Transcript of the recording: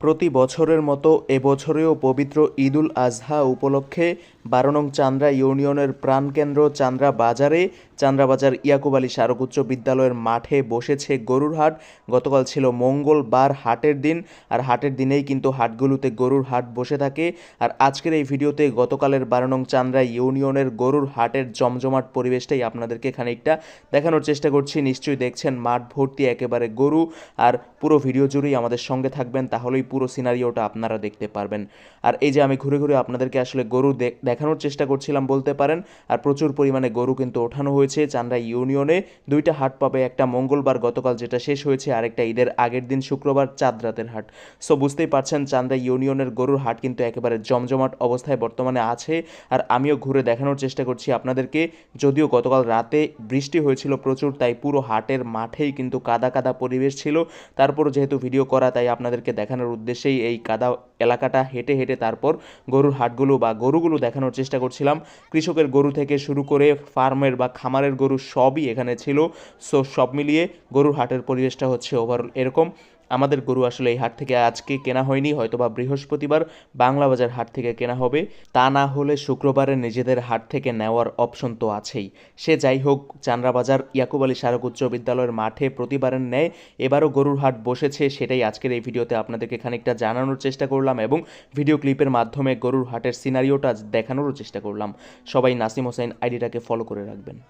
প্রতি বছরের মতো এবছরেও পবিত্র ঈদুল আজহা উপলক্ষে বারো নং চান্দ্রা ইউনিয়নের প্রাণকেন্দ্র চান্দ্রা বাজারে। চান্দ্রা বাজার ইয়াকুব আলী উচ্চ বিদ্যালয়ের মাঠে বসেছে গরুর হাট। গতকাল ছিল মঙ্গলবার হাটের দিন, আর হাটের দিনেই কিন্তু হাটগুলোতে গরুর হাট বসে থাকে। আর আজকের এই ভিডিওতে গতকালের বারো নং চান্দ্রা ইউনিয়নের গরুর হাটের জমজমাট পরিবেশটাই আপনাদেরকে খানিকটা দেখানোর চেষ্টা করছি। নিশ্চয়ই দেখছেন মাঠ ভর্তি একেবারে গরু, আর পুরো ভিডিও জুড়েই আমাদের সঙ্গে থাকবেন, তাহলেই পুরো সিনারিওটা আপনারা দেখতে পারবেন। আর এই যে আমি ঘুরে ঘুরে আপনাদেরকে আসলে গরু দে- দেখানোর চেষ্টা করছিলাম বলতে পারেন। আর প্রচুর পরিমাণে গরু কিন্তু ওঠানো হয়েছে চান্দ্রা ইউনিয়নে। দুইটা হাট পাবে, একটা মঙ্গলবার গতকাল যেটা শেষ হয়েছে, আরেকটা ঈদের আগের দিন শুক্রবার চাঁদ রাতের হাট। সো বুঝতেই পারছেন, চান্দ্রা ইউনিয়নের গরুর হাট কিন্তু একেবারে জমজমাট অবস্থায় বর্তমানে আছে। আর আমিও ঘুরে দেখানোর চেষ্টা করছি আপনাদেরকে। যদিও গতকাল রাতে বৃষ্টি হয়েছিল প্রচুর, তাই পুরো হাটের মাঠেই কিন্তু কাদা কাদা পরিবেশ ছিল। তারপর যেহেতু ভিডিও করা, তাই আপনাদেরকে দেখানোর উদ্দেশ্যেই এই কাদা এলাকাটা হেঁটে হেঁটে তারপর গরুর হাটগুলো বা গরুগুলো দেখানোর চেষ্টা করছিলাম। কৃষকের গরু থেকে শুরু করে ফার্মের বা খামারের গরু সবই এখানে ছিল। সো সব মিলিয়ে গরুর হাটের পরিবেশটা হচ্ছে ওভারঅল এরকম। আমাদের গরু আসলে এই হাট থেকে আজকে কেনা হয়নি হয়তো বা বৃহস্পতিবার বাংলা বাজার হাট থেকে কেনা হবে। তা না হলে শুক্রবারে নিজেদের হাট থেকে নেওয়ার অপশন তো আছেই। সে যাই হোক, চান্দ্রা বাজার, ইয়াকুব আলী স্মারক উচ্চ বিদ্যালয়ের মাঠে প্রতিবারের ন্যায় এবারও গরুর হাট বসেছে সেটাই আজকের এই ভিডিওতে আপনাদেরকে খানিকটা জানানোর চেষ্টা করলাম এবং ভিডিও ক্লিপের মাধ্যমে গরুর হাটের সিনারিওটা দেখানোরও চেষ্টা করলাম। সবাই নাসিম হোসেন আইডিটাকে ফলো করে রাখবেন।